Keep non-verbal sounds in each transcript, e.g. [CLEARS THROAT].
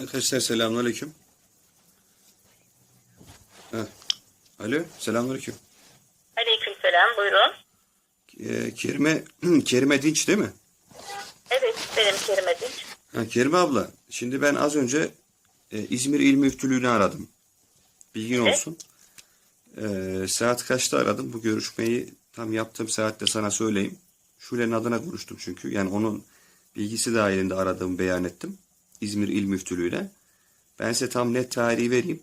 Arkadaşlar selamünaleyküm. Heh. Alo, selamünaleyküm. Aleykümselam buyurun. Ee, Kerime, [CLEARS THROAT] Kerime Dinç değil mi? Evet benim Kerim Edinç. Ha, Kerime abla, şimdi ben az önce e, İzmir İl Müftülüğü'nü aradım. Bilgin Evet. olsun. Ee, saat kaçta aradım? Bu görüşmeyi tam yaptığım saatte sana söyleyeyim. Şule'nin adına konuştum çünkü. Yani onun bilgisi dahilinde aradığımı beyan ettim. İzmir İl Müftülüğü'ne. Ben size tam net tarihi vereyim.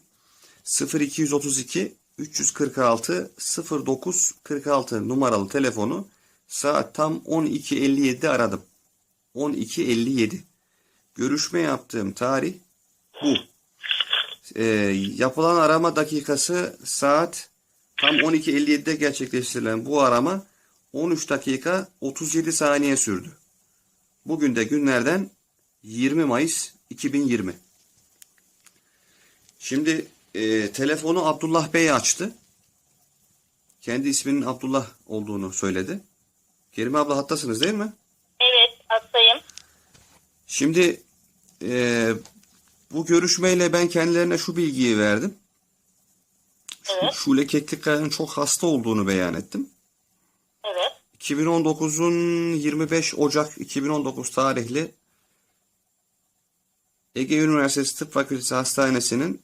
0232 346 0946 numaralı telefonu saat tam 12.57'de aradım. 12.57. Görüşme yaptığım tarih bu. Ee, yapılan arama dakikası saat tam 12.57'de gerçekleştirilen bu arama 13 dakika 37 saniye sürdü. Bugün de günlerden 20 Mayıs 2020. Şimdi e, telefonu Abdullah Bey açtı. Kendi isminin Abdullah olduğunu söyledi. Kerime abla hattasınız değil mi? Evet hastayım. Şimdi e, bu görüşmeyle ben kendilerine şu bilgiyi verdim. Evet. Şule Keklikkaya'nın çok hasta olduğunu beyan ettim. Evet. 2019'un 25 Ocak 2019 tarihli Ege Üniversitesi Tıp Fakültesi Hastanesi'nin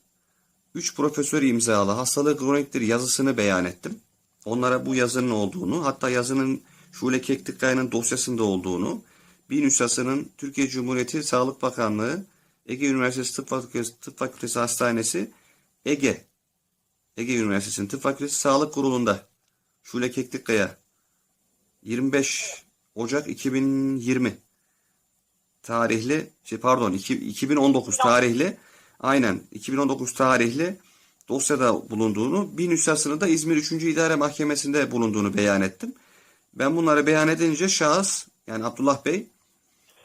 3 profesör imzalı hastalığı kroniktir yazısını beyan ettim. Onlara bu yazının olduğunu, hatta yazının Şule Keklikkaya'nın dosyasında olduğunu, bir nüshasının Türkiye Cumhuriyeti Sağlık Bakanlığı, Ege Üniversitesi Tıp Fakültesi, Tıp Fakültesi Hastanesi, Ege, Ege Üniversitesi'nin Tıp Fakültesi Sağlık Kurulu'nda Şule Keklikkaya 25 Ocak 2020 tarihli şey pardon iki- 2019 tarihli aynen 2019 tarihli dosyada bulunduğunu bir nüshasını da İzmir 3. İdare Mahkemesi'nde bulunduğunu beyan ettim. Ben bunları beyan edince şahıs yani Abdullah Bey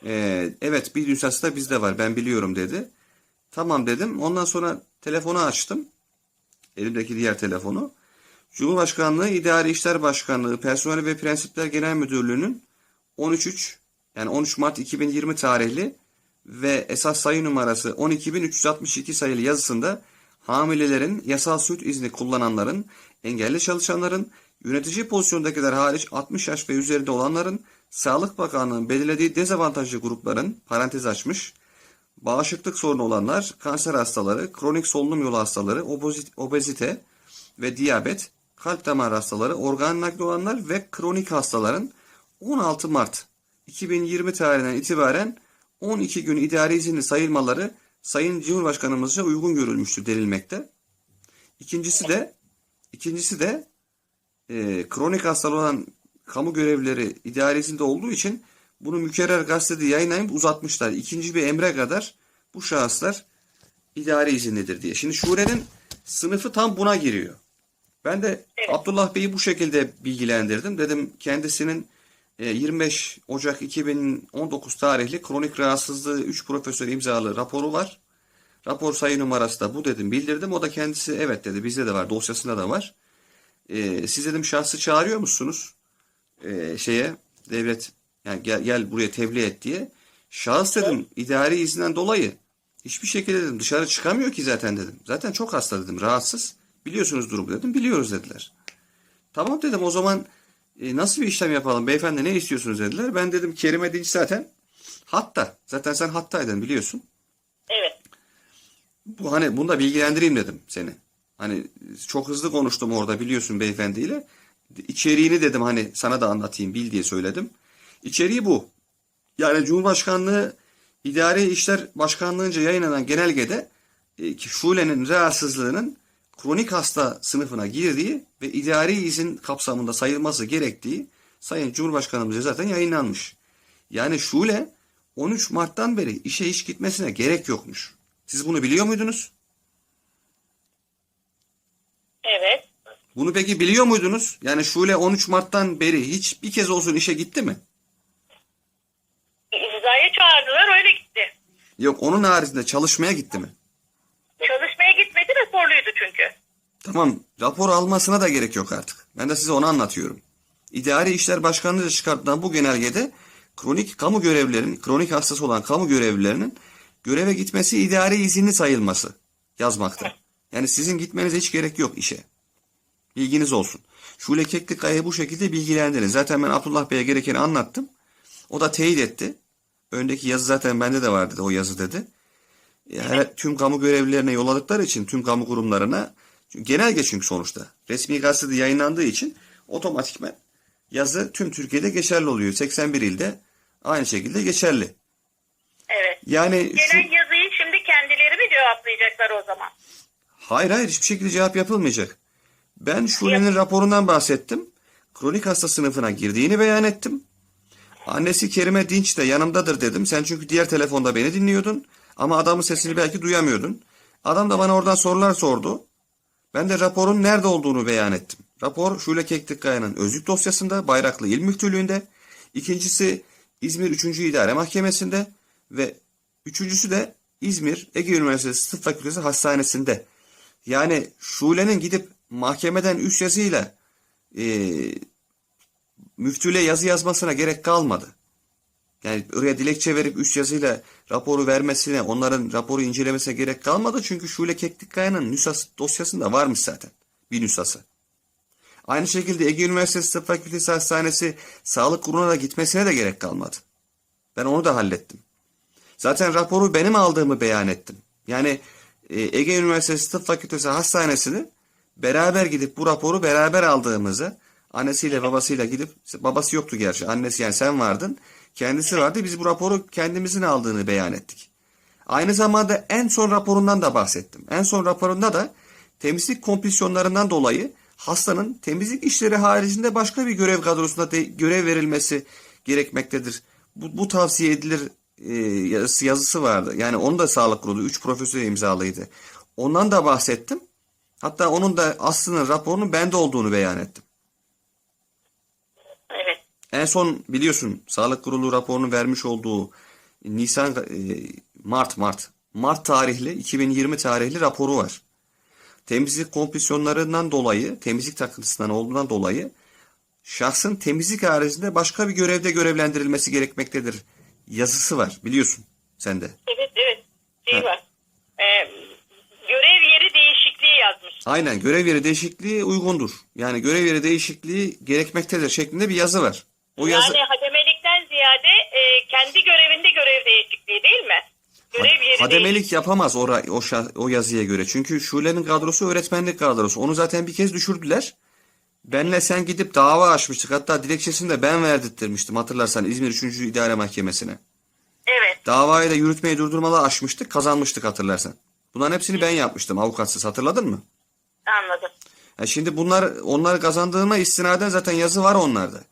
"Ee, evet bir nüshası da bizde var ben biliyorum dedi. Tamam dedim. Ondan sonra telefonu açtım. Elimdeki diğer telefonu. Cumhurbaşkanlığı İdari İşler Başkanlığı Personel ve Prensipler Genel Müdürlüğü'nün 13.3 yani 13 Mart 2020 tarihli ve esas sayı numarası 12.362 sayılı yazısında hamilelerin yasal süt izni kullananların, engelli çalışanların, yönetici pozisyondakiler hariç 60 yaş ve üzerinde olanların, Sağlık Bakanlığı'nın belirlediği dezavantajlı grupların parantez açmış, bağışıklık sorunu olanlar, kanser hastaları, kronik solunum yolu hastaları, obezit- obezite ve diyabet, kalp damar hastaları, organ nakli olanlar ve kronik hastaların 16 Mart 2020 tarihinden itibaren 12 gün idari izinli sayılmaları Sayın Cumhurbaşkanımızca uygun görülmüştür denilmekte. İkincisi de ikincisi de e, kronik hastalığı olan kamu görevlileri idari izinde olduğu için bunu mükerrer gazetede yayınlayıp uzatmışlar. İkinci bir emre kadar bu şahıslar idari izinlidir diye. Şimdi Şure'nin sınıfı tam buna giriyor. Ben de Evet. Abdullah Bey'i bu şekilde bilgilendirdim. Dedim kendisinin 25 Ocak 2019 tarihli kronik rahatsızlığı 3 profesör imzalı raporu var. Rapor sayı numarası da bu dedim bildirdim. O da kendisi evet dedi bizde de var dosyasında da var. E, siz dedim şahsı çağırıyor musunuz? E, şeye devlet yani gel, gel buraya tebliğ et diye. Şahıs dedim idari izinden dolayı hiçbir şekilde dedim dışarı çıkamıyor ki zaten dedim. Zaten çok hasta dedim rahatsız. Biliyorsunuz durumu dedim. Biliyoruz dediler. Tamam dedim o zaman e, nasıl bir işlem yapalım beyefendi ne istiyorsunuz dediler. Ben dedim Kerime Dinç zaten hatta. Zaten sen hattaydın biliyorsun. Evet. Bu hani bunu da bilgilendireyim dedim seni. Hani çok hızlı konuştum orada biliyorsun beyefendiyle. İçeriğini dedim hani sana da anlatayım bil diye söyledim. İçeriği bu. Yani Cumhurbaşkanlığı İdari İşler Başkanlığı'nca yayınlanan genelgede e, Şule'nin rahatsızlığının kronik hasta sınıfına girdiği ve idari izin kapsamında sayılması gerektiği Sayın Cumhurbaşkanımızca zaten yayınlanmış. Yani Şule 13 Mart'tan beri işe hiç gitmesine gerek yokmuş. Siz bunu biliyor muydunuz? Evet. Bunu peki biliyor muydunuz? Yani Şule 13 Mart'tan beri hiç bir kez olsun işe gitti mi? İmzaya çağırdılar öyle gitti. Yok onun haricinde çalışmaya gitti mi? Çünkü. Tamam rapor almasına da gerek yok artık. Ben de size onu anlatıyorum. İdari İşler Başkanlığı'nca çıkartılan bu genelgede kronik kamu görevlilerinin, kronik hastası olan kamu görevlilerinin Göreve gitmesi idari izinli sayılması yazmakta. Yani sizin gitmenize hiç gerek yok işe. Bilginiz olsun. Şule Keklikaya'yı bu şekilde bilgilendirin. Zaten ben Abdullah Bey'e gerekeni anlattım. O da teyit etti. Öndeki yazı zaten bende de var dedi o yazı dedi. Yani tüm kamu görevlilerine yolladıkları için tüm kamu kurumlarına genelge çünkü sonuçta. Resmi gazetede yayınlandığı için otomatikmen yazı tüm Türkiye'de geçerli oluyor. 81 ilde aynı şekilde geçerli. Evet. Yani şu, Gelen yazıyı şimdi kendileri mi cevaplayacaklar o zaman? hayır hayır hiçbir şekilde cevap yapılmayacak. Ben Şule'nin raporundan bahsettim. Kronik hasta sınıfına girdiğini beyan ettim. Annesi Kerime Dinç de yanımdadır dedim. Sen çünkü diğer telefonda beni dinliyordun. Ama adamın sesini belki duyamıyordun. Adam da bana oradan sorular sordu. Ben de raporun nerede olduğunu beyan ettim. Rapor Şule Keklikkaya'nın özlük dosyasında Bayraklı İl Müftülüğü'nde. İkincisi İzmir 3. İdare Mahkemesi'nde ve üçüncüsü de İzmir Ege Üniversitesi Tıp Fakültesi Hastanesi'nde. Yani Şule'nin gidip mahkemeden üç yazıyla e, müftüyle yazı yazmasına gerek kalmadı. Yani oraya dilekçe verip üç yazıyla raporu vermesine, onların raporu incelemesine gerek kalmadı. Çünkü Şule Keklikkaya'nın nüshası dosyasında varmış zaten. Bir nüshası. Aynı şekilde Ege Üniversitesi Tıp Fakültesi Hastanesi sağlık kuruluna da gitmesine de gerek kalmadı. Ben onu da hallettim. Zaten raporu benim aldığımı beyan ettim. Yani e, Ege Üniversitesi Tıp Fakültesi Hastanesi'ni beraber gidip bu raporu beraber aldığımızı annesiyle babasıyla gidip babası yoktu gerçi annesi yani sen vardın kendisi vardı biz bu raporu kendimizin aldığını beyan ettik. Aynı zamanda en son raporundan da bahsettim. En son raporunda da temizlik komplisyonlarından dolayı hastanın temizlik işleri haricinde başka bir görev kadrosunda de, görev verilmesi gerekmektedir. Bu, bu tavsiye edilir e, yazısı, yazısı vardı. Yani onu da sağlık kurulu 3 profesör imzalıydı. Ondan da bahsettim. Hatta onun da aslında raporunun bende olduğunu beyan ettim. En son biliyorsun sağlık kurulu raporunu vermiş olduğu Nisan e, Mart Mart Mart tarihli 2020 tarihli raporu var. Temizlik komplisyonlarından dolayı, temizlik takıntısından olduğundan dolayı şahsın temizlik haricinde başka bir görevde görevlendirilmesi gerekmektedir. Yazısı var biliyorsun sen de. Evet evet. Şey Ha. var. Ee, görev yeri değişikliği yazmış. Aynen görev yeri değişikliği uygundur. Yani görev yeri değişikliği gerekmektedir şeklinde bir yazı var. O yazı Yani hademelikten ziyade e, kendi görevinde görev değişikliği değil mi? Görev yeri Hademelik yapamaz o, o, o yazıya göre. Çünkü Şule'nin kadrosu öğretmenlik kadrosu. Onu zaten bir kez düşürdüler. Benle sen gidip dava açmıştık. Hatta dilekçesini de ben verdirttirmiştim hatırlarsan İzmir 3. İdare Mahkemesi'ne. Evet. Davayı da yürütmeyi durdurmalı açmıştık. Kazanmıştık hatırlarsan. Bunların hepsini ben yapmıştım avukatsız hatırladın mı? Anladım. Ya şimdi bunlar onlar kazandığıma istinaden zaten yazı var onlarda.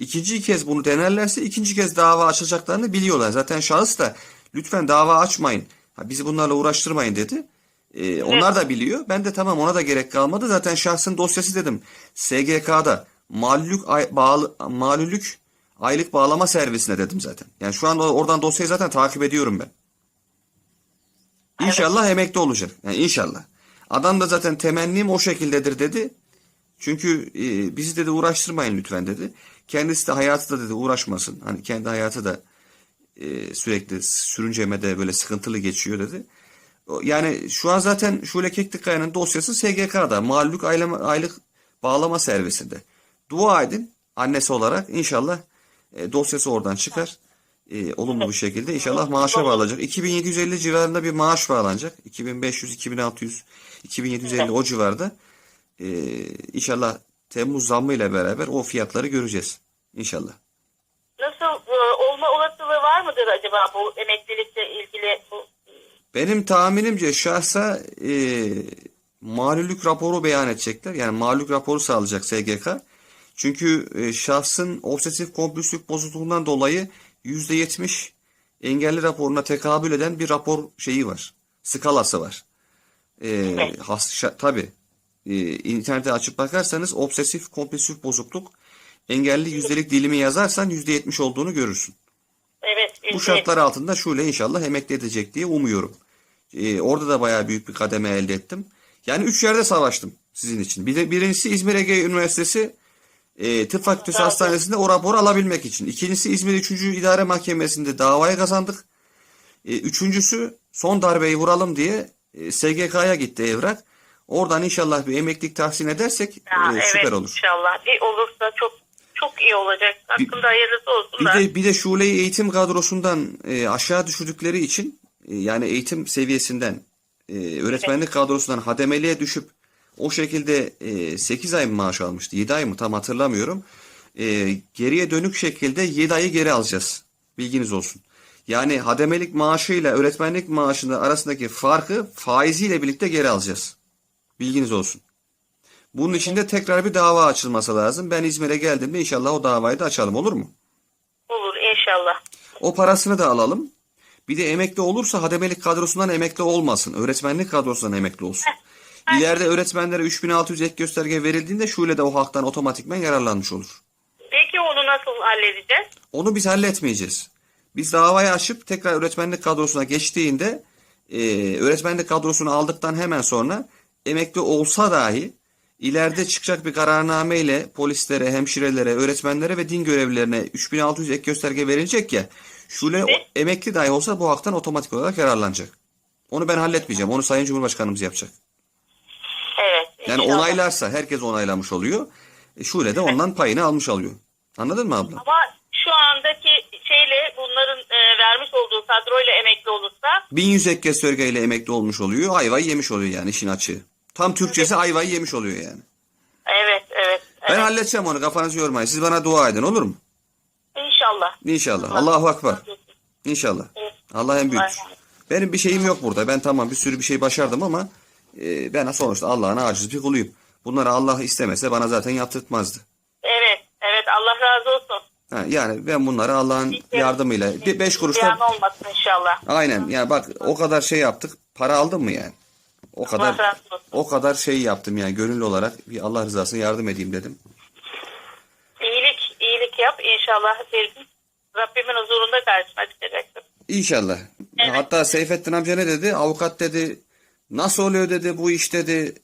İkinci kez bunu denerlerse ikinci kez dava açacaklarını biliyorlar. Zaten şahıs da lütfen dava açmayın. Ha, bizi bunlarla uğraştırmayın dedi. Ee, onlar da biliyor. Ben de tamam ona da gerek kalmadı. Zaten şahsın dosyası dedim. SGK'da malulük ay, bağlı malulük aylık bağlama servisine dedim zaten. Yani şu an oradan dosyayı zaten takip ediyorum ben. İnşallah emekli olacak. Yani inşallah. Adam da zaten temennim o şekildedir dedi. Çünkü e, bizi dedi uğraştırmayın lütfen dedi. Kendisi de hayatı da dedi uğraşmasın. Hani kendi hayatı da e, sürekli sürüncemede böyle sıkıntılı geçiyor dedi. Yani şu an zaten Şule Keklikaya'nın dosyası SGK'da. Mağlullük aylama, aylık bağlama servisinde. Dua edin annesi olarak inşallah e, dosyası oradan çıkar. E, olumlu bir şekilde inşallah maaşa bağlanacak. 2750 civarında bir maaş bağlanacak. 2500, 2600, 2750 o civarda. E, inşallah Temmuz zammıyla beraber o fiyatları göreceğiz. İnşallah. Nasıl e, olma olasılığı var mıdır acaba bu emeklilikle ilgili bu Benim tahminimce şahsa e, malulük raporu beyan edecekler. Yani malulük raporu sağlayacak SGK. Çünkü e, şahsın obsesif kompulsif bozukluğundan dolayı %70 engelli raporuna tekabül eden bir rapor şeyi var. Skalası var. E, has, şa, tabii. E, internete açıp bakarsanız obsesif kompulsif bozukluk engelli yüzdelik dilimi yazarsan %70 olduğunu görürsün. evet Bu şartlar altında Şule inşallah emekli edecek diye umuyorum. Ee, orada da bayağı büyük bir kademe elde ettim. Yani üç yerde savaştım sizin için. Bir, birincisi İzmir Ege Üniversitesi e, Tıp Fakültesi. Hastanesi'nde o raporu alabilmek için. İkincisi İzmir 3. İdare Mahkemesi'nde davayı kazandık. E, üçüncüsü Son darbeyi vuralım diye e, SGK'ya gitti evrak. Oradan inşallah bir emeklilik tahsin edersek Ya, e, süper evet, olur. inşallah. Bir olursa çok çok iyi olacak. Hakkında hayırlısı olsun Bir da. de bir de şuleyi eğitim kadrosundan e, aşağı düşürdükleri için e, yani eğitim seviyesinden e, öğretmenlik kadrosundan hademeliğe düşüp o şekilde e, 8 ay mı maaş almıştı? 7 ay mı tam hatırlamıyorum. E, geriye dönük şekilde 7 ayı geri alacağız. Bilginiz olsun. Yani hademelik maaşıyla öğretmenlik maaşının arasındaki farkı faiziyle birlikte geri alacağız. Bilginiz olsun. Bunun için de tekrar bir dava açılması lazım. Ben İzmir'e geldiğimde inşallah o davayı da açalım olur mu? Olur inşallah. O parasını da alalım. Bir de emekli olursa hademelik kadrosundan emekli olmasın. Öğretmenlik kadrosundan emekli olsun. İleride öğretmenlere 3600 ek gösterge verildiğinde şule de o haktan otomatikmen yararlanmış olur. Peki onu nasıl halledeceğiz? Onu biz halletmeyeceğiz. Biz davayı açıp tekrar öğretmenlik kadrosuna geçtiğinde e, öğretmenlik kadrosunu aldıktan hemen sonra emekli olsa dahi ileride çıkacak bir kararnameyle polislere, hemşirelere, öğretmenlere ve din görevlilerine 3600 ek gösterge verilecek ya şule emekli dahi olsa bu haktan otomatik olarak yararlanacak. Onu ben halletmeyeceğim. Onu Sayın Cumhurbaşkanımız yapacak. Evet. Yani inşallah. onaylarsa herkes onaylamış oluyor. E, şule de ondan payını almış alıyor. Anladın mı abla? Ama şu andaki şeyle bunların e, vermiş olduğu kadroyla emekli olursa 1100 ek göstergeyle emekli olmuş oluyor. Ayvayı yemiş oluyor yani işin açığı. Tam Türkçesi ayvayı yemiş oluyor yani. evet evet. Ben evet. halledeceğim onu kafanızı yormayın. Siz bana dua edin olur mu? İnşallah. İnşallah. Allahu Akbar. Evet. İnşallah. Allah en büyüktür. Benim bir şeyim yok burada. Ben tamam bir sürü bir şey başardım ama e, ben sonuçta Allah'ın aciz bir kuluyum. Bunları Allah istemese bana zaten yaptırtmazdı. Evet. Evet. Allah razı olsun. Ha, yani ben bunları Allah'ın yardımıyla bir beş kuruşta Ziyan olmasın inşallah. aynen yani bak o kadar şey yaptık. Para aldın mı yani? O kadar Allah razı olsun. o kadar şey yaptım yani gönüllü olarak bir Allah rızasına yardım edeyim dedim. İyilik, iyilik yap inşallah. Gün Rabbimin huzurunda karşına çıkacaksın. İnşallah. Evet. Hatta Seyfettin amca ne dedi? Avukat dedi. Nasıl oluyor dedi bu iş dedi.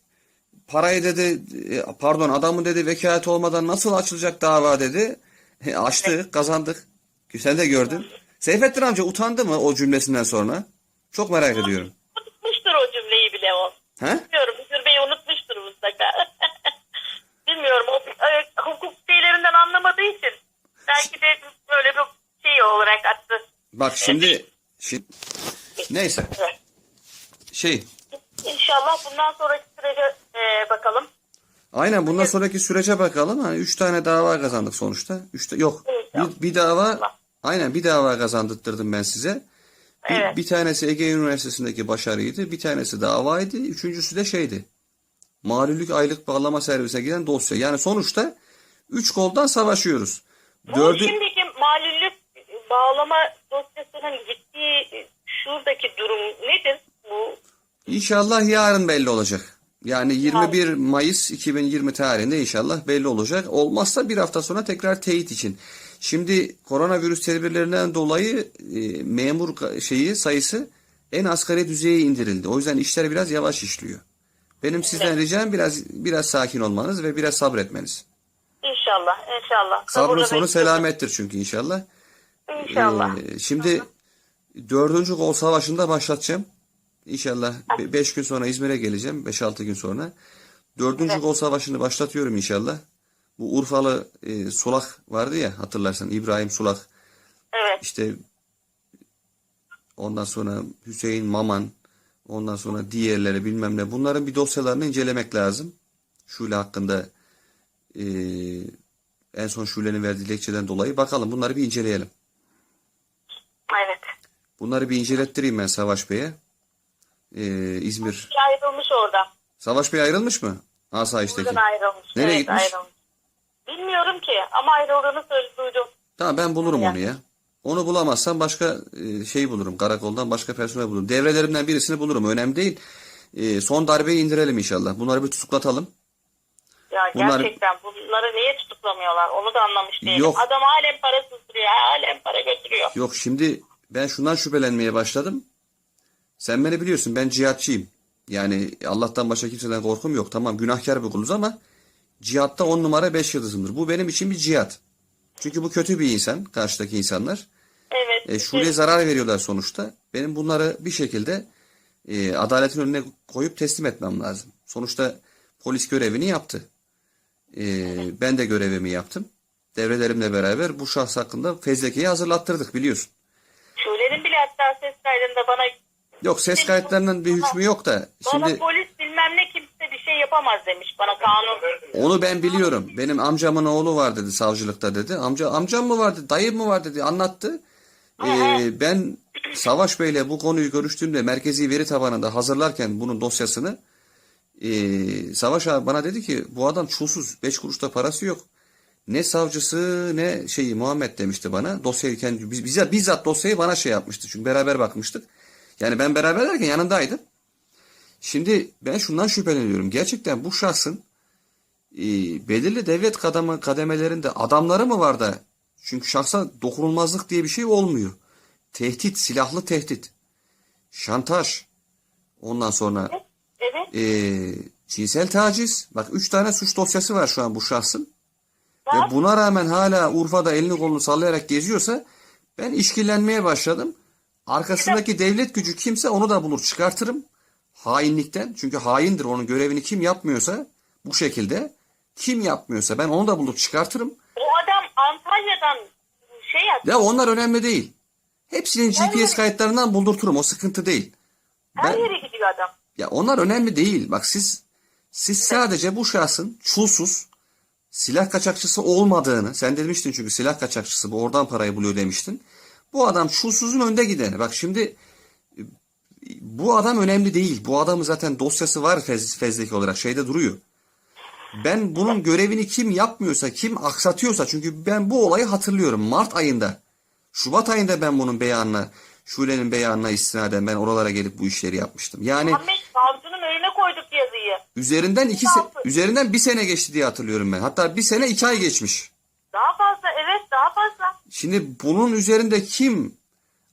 Parayı dedi e, pardon adamın dedi vekalet olmadan nasıl açılacak dava dedi. E, açtı kazandık. Sen de gördün. Seyfettin amca utandı mı o cümlesinden sonra? Çok merak ediyorum. Unutmuştur o cümleyi bile o. He? Bilmiyorum. Müdür Bey unutmuştur mutlaka. [LAUGHS] Bilmiyorum. O e, hukuk şeylerinden anlamadığı için belki de böyle bir şey olarak attı. Bak şimdi, şimdi neyse şey İnşallah bundan sonraki sürece e, bakalım. Aynen bundan sonraki sürece bakalım. Hani üç tane dava kazandık sonuçta. Üç yok. Bir, bir dava aynen bir dava kazandırttırdım ben size. Bir, Evet. bir tanesi Ege Üniversitesi'ndeki başarıydı. Bir tanesi davaydı. Üçüncüsü de şeydi. Malulük aylık bağlama servisine giden dosya. Yani sonuçta üç koldan savaşıyoruz. Bu Dördü, şimdiki malulük bağlama dosyasının gittiği şuradaki durum nedir? Bu İnşallah yarın belli olacak. Yani 21 Mayıs 2020 tarihinde inşallah belli olacak. Olmazsa bir hafta sonra tekrar teyit için. Şimdi koronavirüs tedbirlerinden dolayı e, memur şeyi sayısı en asgari düzeye indirildi. O yüzden işler biraz yavaş işliyor. Benim sizden ricam biraz biraz sakin olmanız ve biraz sabretmeniz. inşallah inşallah. Sabrın sonu selamettir çünkü inşallah. İnşallah. Ee, şimdi dördüncü kol savaşında başlatacağım. İnşallah 5 gün sonra İzmir'e geleceğim. 5-6 gün sonra. Dördüncü kol savaşını başlatıyorum inşallah. Bu Urfalı e, Sulak vardı ya hatırlarsan İbrahim Sulak. evet. İşte ondan sonra Hüseyin Maman. Ondan sonra diğerleri bilmem ne. Bunların bir dosyalarını incelemek lazım. Şule hakkında e, en son Şule'nin verdiği dilekçeden dolayı. Bakalım bunları bir inceleyelim. Evet. Bunları bir incelettireyim ben Savaş Bey'e. Ee, İzmir. Ayrılmış oradan. Savaş Bey ayrılmış mı? Asayiş'teki. Buradan ayrılmış. Nereye evet, gitmiş? Ayrılmış. Bilmiyorum ki ama ayrıldığını söyledi duydum. Tamam ben bulurum onu ya. Onu bulamazsam başka e, şey bulurum. Karakoldan başka personel bulurum. Devrelerimden birisini bulurum. Önemli değil. E, son darbeyi indirelim inşallah. Bunları bir tutuklatalım. Ya Bunlar- gerçekten bunları niye tutuklamıyorlar onu da anlamış değilim. Yok. Adam halen para sızdırıyor, halen para götürüyor. Yok şimdi ben şundan şüphelenmeye başladım. Sen beni biliyorsun ben cihatçıyım. Yani Allah'tan başka kimseden korkum yok. Tamam günahkar bir kuluz ama cihatta on numara beş yıldızımdır. Bu benim için bir cihat. Çünkü bu kötü bir insan karşıdaki insanlar. Evet. E, Şule'ye zarar veriyorlar sonuçta. Benim bunları bir şekilde e, adaletin önüne koyup teslim etmem lazım. Sonuçta polis görevini yaptı. E, ben de görevimi yaptım. Devrelerimle beraber bu şahs hakkında fezlekeyi hazırlattırdık biliyorsun. Söyledim bile hatta ses kaydında bana Yok ses kayıtlarının bir hükmü yok da bana şimdi polis bilmem ne kimse bir şey yapamaz demiş bana kanun. onu ben biliyorum. Benim amcamın oğlu var dedi savcılıkta dedi. Amca amcam mı vardı, dayım mı var dedi anlattı. Ee, ben Savaş Bey'le bu konuyu görüştüğümde merkezi veri tabanında hazırlarken bunun dosyasını ee, Savaş abi bana dedi ki bu adam çulsuz. Beş kuruşta parası yok. Ne savcısı ne şeyi Muhammed demişti bana. Dosyayı kendi biz- bize bizzat dosyayı bana şey yapmıştı. Çünkü beraber bakmıştık. Yani ben beraber derken yanındaydım. Şimdi ben şundan şüpheleniyorum. Gerçekten bu şahsın e, belirli devlet kademe, kademelerinde adamları mı var da çünkü şahsa dokunulmazlık diye bir şey olmuyor. Tehdit, silahlı tehdit, şantaj, ondan sonra Evet. e, cinsel taciz. Bak üç tane suç dosyası var şu an bu şahsın. Ve buna rağmen hala Urfa'da elini kolunu sallayarak geziyorsa ben işkillenmeye başladım. Arkasındaki devlet gücü kimse onu da bulur çıkartırım. Hainlikten. Çünkü haindir onun görevini kim yapmıyorsa bu şekilde kim yapmıyorsa ben onu da bulur çıkartırım. O adam Antalya'dan şey yaptı. Ya onlar önemli değil. Hepsinin GPS kayıtlarından buldurturum. O sıkıntı değil. Her Ben, yere gidiyor adam. ya onlar önemli değil. Bak siz siz sadece bu şahsın çulsuz silah kaçakçısı olmadığını sen demiştin çünkü silah kaçakçısı bu oradan parayı buluyor demiştin. Bu adam çulsuzun önde gideni. Bak şimdi bu adam önemli değil. Bu adamın zaten dosyası var fez, fezleki olarak şeyde duruyor. Ben bunun görevini kim yapmıyorsa, kim aksatıyorsa çünkü ben bu olayı hatırlıyorum Mart ayında. Şubat ayında ben bunun beyanına, Şule'nin beyanına istinaden ben oralara gelip bu işleri yapmıştım. Yani Muhammed savcının önüne koyduk yazıyı. üzerinden iki se- üzerinden bir sene geçti diye hatırlıyorum ben. Hatta bir sene iki ay geçmiş. Daha fazla evet daha fazla. Şimdi bunun üzerinde kim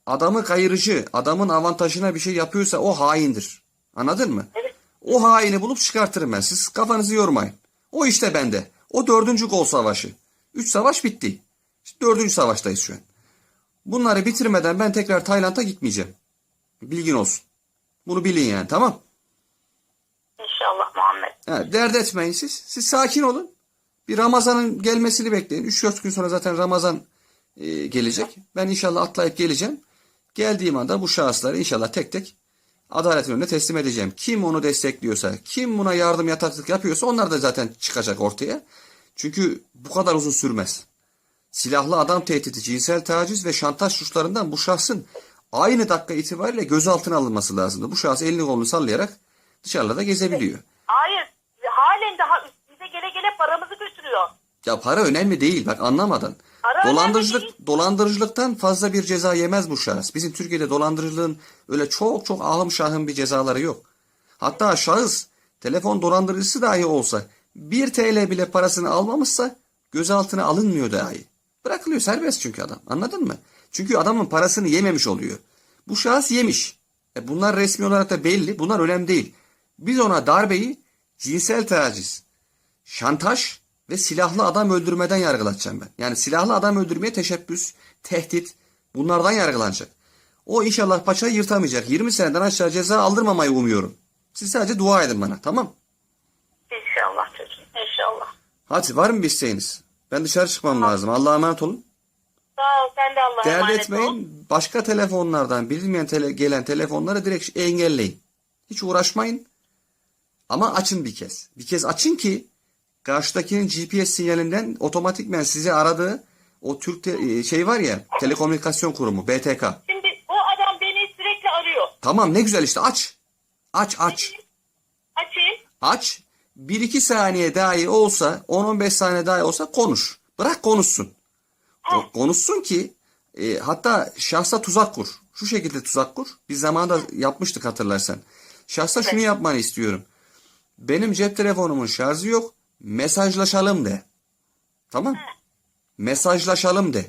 adamı kayırıcı, adamın avantajına bir şey yapıyorsa o haindir. Anladın mı? Evet. O haini bulup çıkartırım ben. Siz kafanızı yormayın. O işte bende. O dördüncü gol savaşı. Üç savaş bitti. İşte dördüncü savaştayız şu an. Bunları bitirmeden ben tekrar Tayland'a gitmeyeceğim. Bilgin olsun. Bunu bilin yani tamam. İnşallah Muhammed. Ha, dert etmeyin siz. Siz sakin olun. Bir Ramazan'ın gelmesini bekleyin. 3-4 gün sonra zaten Ramazan e, gelecek. Ben inşallah atlayıp geleceğim. Geldiğim anda bu şahısları inşallah tek tek adaletin önüne teslim edeceğim. Kim onu destekliyorsa, kim buna yardım yataklık yapıyorsa onlar da zaten çıkacak ortaya. Çünkü bu kadar uzun sürmez. Silahlı adam tehdidi, cinsel taciz ve şantaj suçlarından bu şahsın aynı dakika itibariyle gözaltına alınması lazımdı. Bu şahıs elini kolunu sallayarak dışarıda gezebiliyor. Hayır halen daha üstümüze gele gele paramızı götürüyor. Ya para önemli değil bak anlamadan. Para Dolandırıcılık dolandırıcılıktan fazla bir ceza yemez bu şahıs. Bizim Türkiye'de dolandırıcılığın öyle çok çok ahım şahım bir cezaları yok. Hatta şahıs telefon dolandırıcısı dahi olsa 1 TL bile parasını almamışsa gözaltına alınmıyor dahi. Bırakılıyor serbest çünkü adam. Anladın mı? Çünkü adamın parasını yememiş oluyor. Bu şahıs yemiş. E bunlar resmi olarak da belli. Bunlar önemli değil. Biz ona darbeyi cinsel taciz, şantaj ve silahlı adam öldürmeden yargılatacağım ben. Yani silahlı adam öldürmeye teşebbüs, tehdit bunlardan yargılanacak. O inşallah paçayı yırtamayacak. 20 seneden aşağı ceza aldırmamayı umuyorum. Siz sadece dua edin bana tamam? İnşallah çocuğum inşallah. Hadi var mı bir isteğiniz? Ben dışarı çıkmam lazım. Allah'a emanet olun. Sağ ol sen de Allah'a emanet ol. etmeyin. Başka telefonlardan bilinmeyen tele- gelen telefonları direkt engelleyin. Hiç uğraşmayın. Ama açın bir kez. Bir kez açın ki karşıdakinin GPS sinyalinden otomatikmen sizi aradığı o Türk te- e, şey var ya telekomünikasyon kurumu BTK. Şimdi o adam beni sürekli arıyor. Tamam ne güzel işte aç. Aç aç. Açayım. Aç. 1-2 saniye dahi olsa 10-15 saniye dahi olsa konuş. Bırak konuşsun. O- konuşsun ki e, hatta şahsa tuzak kur. Şu şekilde tuzak kur. Biz zamanında yapmıştık hatırlarsan. Şahsa şunu yapmanı istiyorum. Benim cep telefonumun şarjı yok. Mesajlaşalım de. Tamam? Mesajlaşalım de.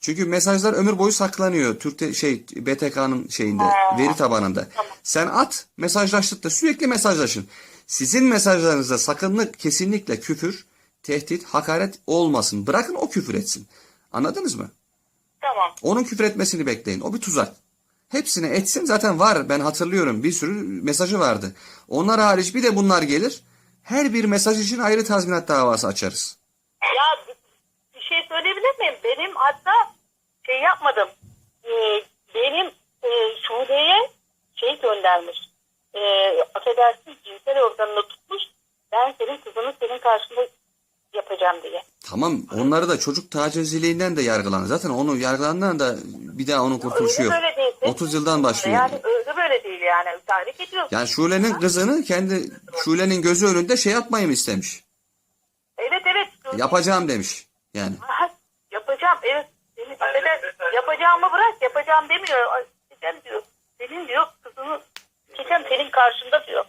Çünkü mesajlar ömür boyu saklanıyor. Türkte şey BTK'nın şeyinde veri tabanında. Sen at mesajlaştık da sürekli mesajlaşın. Sizin mesajlarınızda sakınlık kesinlikle küfür, tehdit, hakaret olmasın. Bırakın o küfür etsin. Anladınız mı? Tamam. Onun küfür etmesini bekleyin. O bir tuzak. Hepsine etsin zaten var ben hatırlıyorum bir sürü mesajı vardı. Onlar hariç bir de bunlar gelir. Her bir mesaj için ayrı tazminat davası açarız. Ya bir şey söyleyebilir miyim? Benim hatta şey yapmadım. Ee, benim e, şey göndermiş. E, affedersin cinsel organını tutmuş. Ben senin kızını senin karşında yapacağım diye. Tamam onları da çocuk tacizliğinden de yargılanır. Zaten onu yargılanan da bir daha onun kurtuluşu Öyle yok. böyle değil. 30 yıldan başlıyor. Yani öyle böyle değil yani. Tahrik ediyorsun. Yani Şule'nin kızını kendi Şule'nin gözü önünde şey yapmayı mı istemiş? Evet evet. Yapacağım demiş. Yani yapacağım evet. Senin affeder, yapacağımı bırak yapacağım demiyor. Çekeceğim diyor. Senin diyor kızını çekeceğim senin karşında diyor.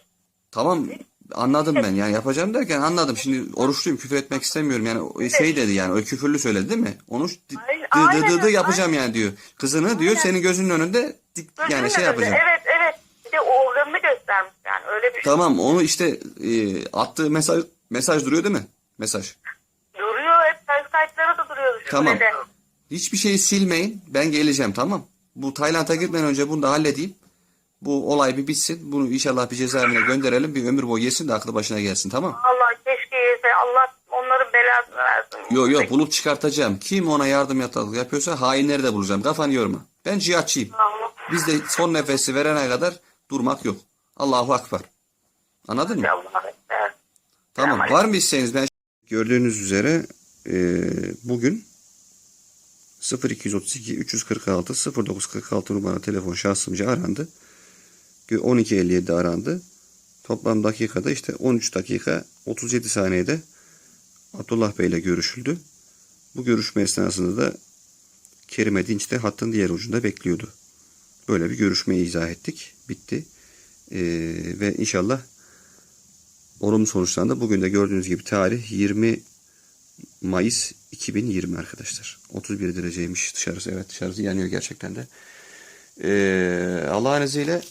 tamam anladım ben yani yapacağım derken anladım. Şimdi oruçluyum küfür etmek istemiyorum. Yani şey dedi yani o küfürlü söyledi değil mi? Onu dı dı dı dı yapacağım yani diyor. Kızını diyor senin gözünün önünde dik, yani şey yapacağım. Evet evet. Bir de organını göstermiş yani öyle bir şey. Tamam onu işte e, attığı mesaj mesaj duruyor değil mi? Mesaj. Duruyor hep ses kayıtları da duruyor. Tamam. Hiçbir şeyi silmeyin. Ben geleceğim tamam. Bu Tayland'a gitmeden önce bunu da halledeyim. Bu olay bir bitsin. Bunu inşallah bir cezaevine gönderelim. Bir ömür boyu yesin de aklı başına gelsin tamam. Allah keşke yese Allah onların belasını versin. Yok yok bulup çıkartacağım. Kim ona yardım yataklık yapıyorsa hainleri de bulacağım. Kafanı yorma. Ben cihatçıyım. Allah. Bizde son nefesi verene kadar durmak yok. Allahu Akbar. Anladın mı? Tamam. Var mı isteğiniz? Ben gördüğünüz üzere e, bugün 0232 346 0946 numara telefon şahsımca arandı. 12.57'de arandı. Toplam dakikada işte 13 dakika 37 saniyede Abdullah Bey ile görüşüldü. Bu görüşme esnasında da Kerime Dinç de hattın diğer ucunda bekliyordu. Böyle bir görüşmeyi izah ettik. Bitti. E, ve inşallah olumlu sonuçlandı. Bugün de gördüğünüz gibi tarih 20 Mayıs 2020 arkadaşlar. 31 dereceymiş dışarısı. Evet dışarısı yanıyor gerçekten de. Ee, Allah'ın izniyle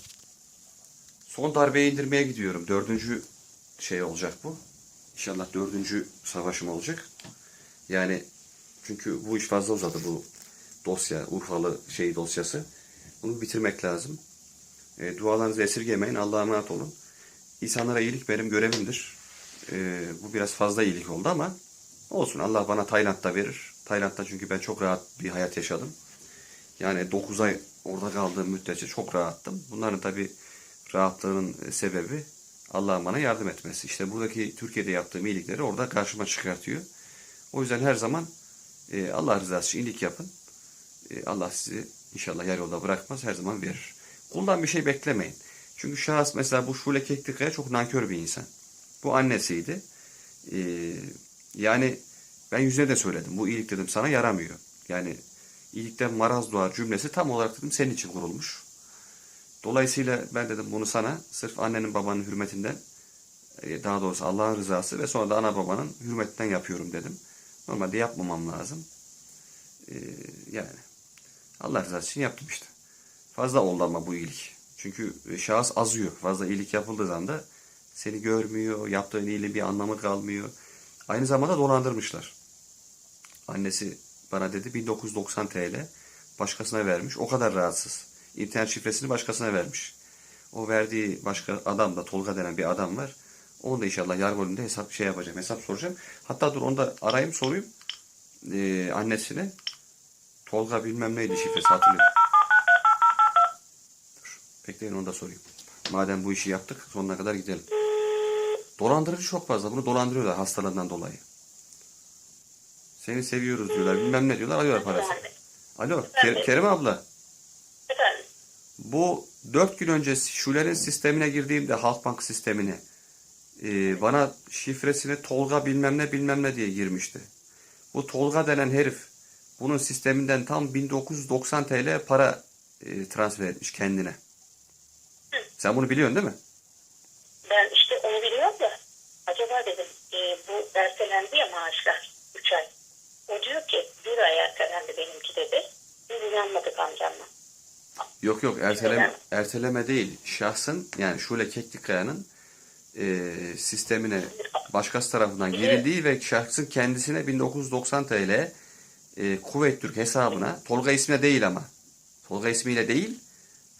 son darbeyi indirmeye gidiyorum. Dördüncü şey olacak bu. İnşallah dördüncü savaşım olacak. Yani çünkü bu iş fazla uzadı bu dosya. Urfalı şey dosyası. Bunu bitirmek lazım. E, dualarınızı esirgemeyin. Allah'a emanet olun. İnsanlara iyilik benim görevimdir. Ee, bu biraz fazla iyilik oldu ama olsun. Allah bana Tayland'da verir. Tayland'da çünkü ben çok rahat bir hayat yaşadım. Yani 9 ay orada kaldığım müddetçe çok rahattım. Bunların tabi rahatlığının e, sebebi Allah'ın bana yardım etmesi. İşte buradaki Türkiye'de yaptığım iyilikleri orada karşıma çıkartıyor. O yüzden her zaman e, Allah rızası için iyilik yapın. E, Allah sizi inşallah yarı yolda bırakmaz. Her zaman verir. Kuldan bir şey beklemeyin. Çünkü şahıs mesela bu Şule Keklikaya çok nankör bir insan. Bu annesiydi. Ee, yani ben yüzüne de söyledim. Bu iyilik dedim sana yaramıyor. Yani iyilikten maraz doğar cümlesi tam olarak dedim senin için kurulmuş. Dolayısıyla ben dedim bunu sana sırf annenin babanın hürmetinden e, daha doğrusu Allah'ın rızası ve sonra da ana babanın hürmetinden yapıyorum dedim. Normalde yapmamam lazım. Ee, yani Allah rızası için yaptım işte. Fazla oldu ama bu iyilik. Çünkü şahıs azıyor. Fazla iyilik yapıldığı zaman da seni görmüyor, yaptığın iyiliğin bir anlamı kalmıyor. Aynı zamanda dolandırmışlar. Annesi bana dedi 1990 TL başkasına vermiş. O kadar rahatsız. İnternet şifresini başkasına vermiş. O verdiği başka adam da Tolga denen bir adam var. Onu da inşallah yargı önünde hesap şey yapacağım, hesap soracağım. Hatta dur onu da arayayım sorayım ee, annesine. Tolga bilmem neydi şifresi hatırlıyorum. Dur bekleyin onu da sorayım. Madem bu işi yaptık sonuna kadar gidelim. Dolandırıcı çok fazla. Bunu dolandırıyorlar hastalığından dolayı. Seni seviyoruz diyorlar. Bilmem ne diyorlar. Alıyorlar parasını. Alo Ker- Kerem abla. Bu dört gün önce Şuler'in sistemine girdiğimde Halkbank sistemine e, bana şifresini Tolga bilmem ne bilmem ne diye girmişti. Bu Tolga denen herif bunun sisteminden tam 1990 TL para e, transfer etmiş kendine. Sen bunu biliyorsun değil mi? Ben işte onu biliyorum da acaba dedim e, bu ertelendi ya maaşlar 3 ay. O diyor ki bir ay ertelendi benimki dedi. Biz inanmadık amcamla. Yok yok erteleme, erteleme değil. Şahsın yani Şule Keklikaya'nın e, sistemine başkası tarafından girildiği ve şahsın kendisine 1990 TL e, Kuveyt Türk hesabına Tolga ismine değil ama Tolga ismiyle değil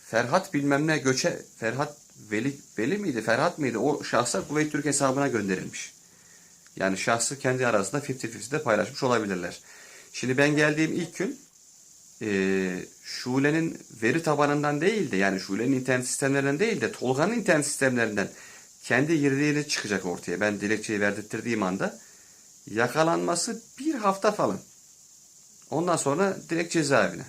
Ferhat bilmem ne göçe Ferhat Veli Veli miydi? Ferhat mıydı? O şahsa Kuveyt Türk hesabına gönderilmiş. Yani şahsı kendi arasında 50-50'de paylaşmış olabilirler. Şimdi ben geldiğim ilk gün eee Şule'nin veri tabanından değil de yani Şule'nin internet sistemlerinden değil de Tolga'nın internet sistemlerinden kendi girdiğini çıkacak ortaya. Ben dilekçeyi verdirttiğim anda yakalanması bir hafta falan. Ondan sonra direkt cezaevine.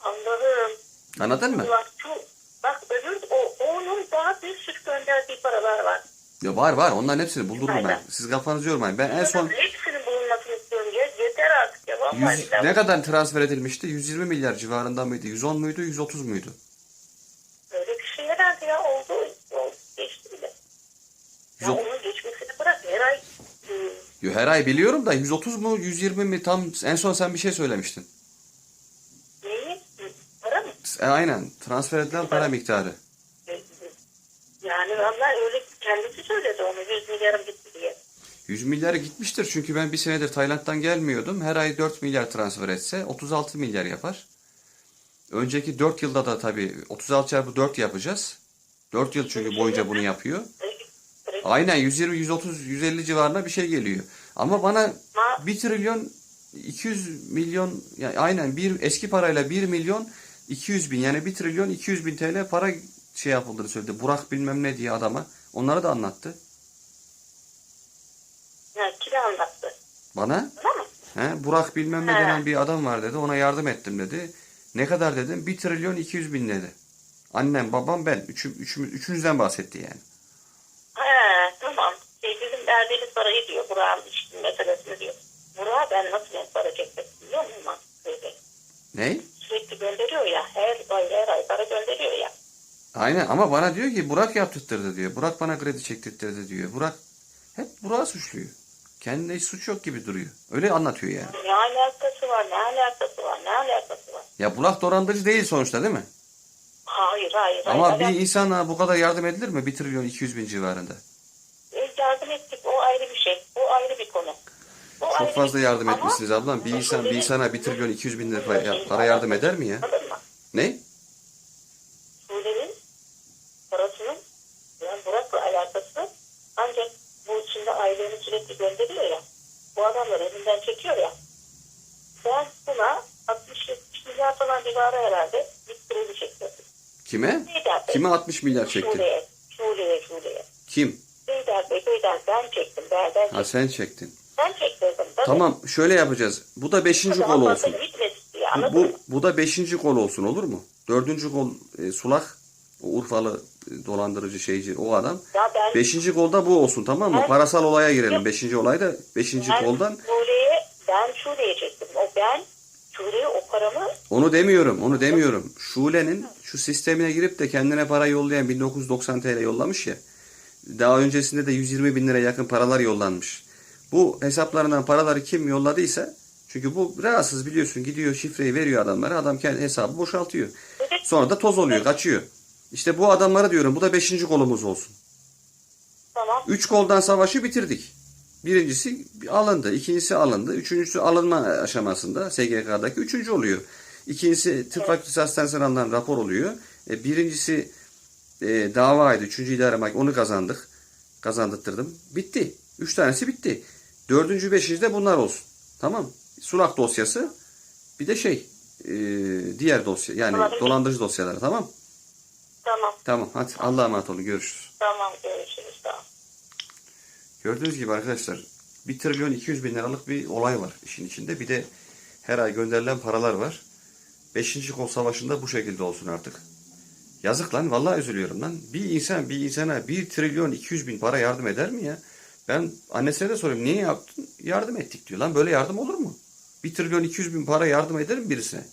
Anladım. Anladın mı? Bak bak öbür o onun daha bir sürü gönderdiği paralar var. Ya var var onların hepsini buldururum ben. Siz kafanızı yormayın. Ben en son Hepsinin 100, ne kadar transfer edilmişti? 120 milyar civarında mıydı? 110 muydu? 130 muydu? Öyle bir şey herhalde ya oldu. oldu geçti bile. Ya onun geçmesini bırak. Her ay e, Yo, her ay biliyorum da 130 mu 120 mi tam en son sen bir şey söylemiştin. neyi? Para mı? E, aynen transfer edilen para miktarı. E, e, yani vallahi öyle kendisi söyledi onu. 100 milyarım gitti 100 milyarı gitmiştir çünkü ben bir senedir Tayland'dan gelmiyordum. Her ay 4 milyar transfer etse 36 milyar yapar. Önceki 4 yılda da tabii 36 çarpı 4 yapacağız. 4 yıl çünkü boyunca bunu yapıyor. Aynen 120, 130, 150 civarına bir şey geliyor. Ama bana Ma- 1 trilyon 200 milyon yani aynen bir eski parayla 1 milyon 200 bin yani 1 trilyon 200 bin TL para şey yapıldığını söyledi. Burak bilmem ne diye adama. Onları da anlattı. Ha, kira anlattı. Bana he, Burak bilmem ne He. denen bir adam var dedi. Ona yardım ettim dedi. Ne kadar dedim? 1 trilyon 200 bin dedi. Annem, babam, ben. Üçü, üçümüz, üçünüzden bahsetti yani. He tamam. Şey, bizim verdiğimiz parayı diyor. Burak'ın işin meselesini diyor. Burak'a ben nasıl ben para çekmek biliyor musun? Bak, böyle. Ne? Sürekli gönderiyor ya. Her ay her ay para gönderiyor ya. Aynen ama bana diyor ki Burak yaptırttırdı diyor. Burak bana kredi çektirttirdi diyor. Burak hep Burak'ı suçluyor. Kendine hiç suç yok gibi duruyor. Öyle anlatıyor yani. Ne alakası var? Ne alakası var? Ne alakası var? Ya Burak dolandırıcı değil sonuçta değil mi? Hayır hayır. Ama hayır. bir insana bu kadar yardım edilir mi? 1 trilyon 200 bin civarında. E, yardım ettik. O ayrı bir şey. O ayrı bir konu. O Çok fazla yardım etmişsiniz ablam. Bir insan bir insana 1 trilyon 200 bin lira para, yardım eder mi ya? Ne? Sude'nin parasının yani Burak'la alakası ancak bu aileni sürekli gönderiyor ya. Bu adamlar elinden çekiyor ya. Ben buna 60-70 milyar falan bir ara herhalde bir kredi çektirdim. Kime? Beyder Bey. Kime 60 milyar çekti? Şule'ye, Şule'ye, Şule'ye. Kim? Beyder Bey, Beyder ben çektim. Ben, ben, Ha sen çektin. ben çektirdim. Tamam şöyle yapacağız. Bu da 5. Tabii, kol olsun. diye, Bu, bu, bu da beşinci kol olsun olur mu? Dördüncü kol e, sulak. O Urfalı dolandırıcı şeyci o adam. Ya ben, Beşinci kolda bu olsun tamam mı? Ben- Parasal olaya girelim. Yok. Beşinci olayda beşinci ben koldan. Şule'ye, ben Şule'ye çektim. O ben Şule'ye o paramı Onu demiyorum onu demiyorum. Şule'nin şu sistemine girip de kendine para yollayan 1990 TL yollamış ya. Daha öncesinde de 120 bin lira yakın paralar yollanmış. Bu hesaplarından paraları kim yolladıysa çünkü bu rahatsız biliyorsun gidiyor şifreyi veriyor adamlara adam kendi hesabı boşaltıyor. Sonra da toz oluyor kaçıyor. İşte bu adamlara diyorum bu da beşinci kolumuz olsun. tamam. Üç koldan savaşı bitirdik. Birincisi alındı, ikincisi alındı, üçüncüsü alınma aşamasında SGK'daki üçüncü oluyor. İkincisi tıp fakültesi hastanesine alınan rapor oluyor. E, birincisi e, davaydı, üçüncü idare mahkeme onu kazandık. Kazandırttırdım. Bitti. Üç tanesi bitti. Dördüncü, beşinci de bunlar olsun. Tamam. Sulak dosyası bir de şey e, diğer dosya yani dolandırıcı dosyaları tamam. Tamam. Tamam hadi Allah'a emanet olun görüşürüz. Tamam görüşürüz. Tamam. Gördüğünüz gibi arkadaşlar 1 trilyon 200 bin liralık bir olay var işin içinde. Bir de her ay gönderilen paralar var. 5. kol savaşında bu şekilde olsun artık. Yazık lan vallahi üzülüyorum lan. Bir insan bir insana 1 trilyon 200 bin para yardım eder mi ya? Ben annesine de soruyorum niye yaptın? Yardım ettik diyor lan böyle yardım olur mu? 1 trilyon 200 bin para yardım eder mi birisine?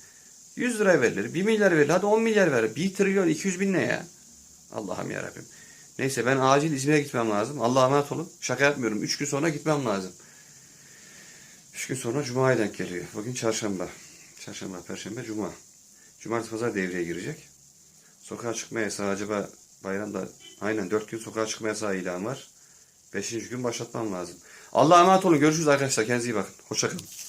100 lira verilir, 1 milyar verilir, hadi 10 milyar verir. 1 trilyon 200 bin ne ya? Allah'ım yarabbim. Neyse ben acil İzmir'e gitmem lazım. Allah'a emanet olun. Şaka yapmıyorum. 3 gün sonra gitmem lazım. 3 gün sonra Cuma'ya denk geliyor. Bugün çarşamba. Çarşamba, perşembe, cuma. Cumartesi pazar devreye girecek. Sokağa çıkma yasağı acaba bayramda aynen 4 gün sokağa çıkma yasağı ilan var. 5. gün başlatmam lazım. Allah'a emanet olun. Görüşürüz arkadaşlar. Kendinize iyi bakın. Hoşçakalın.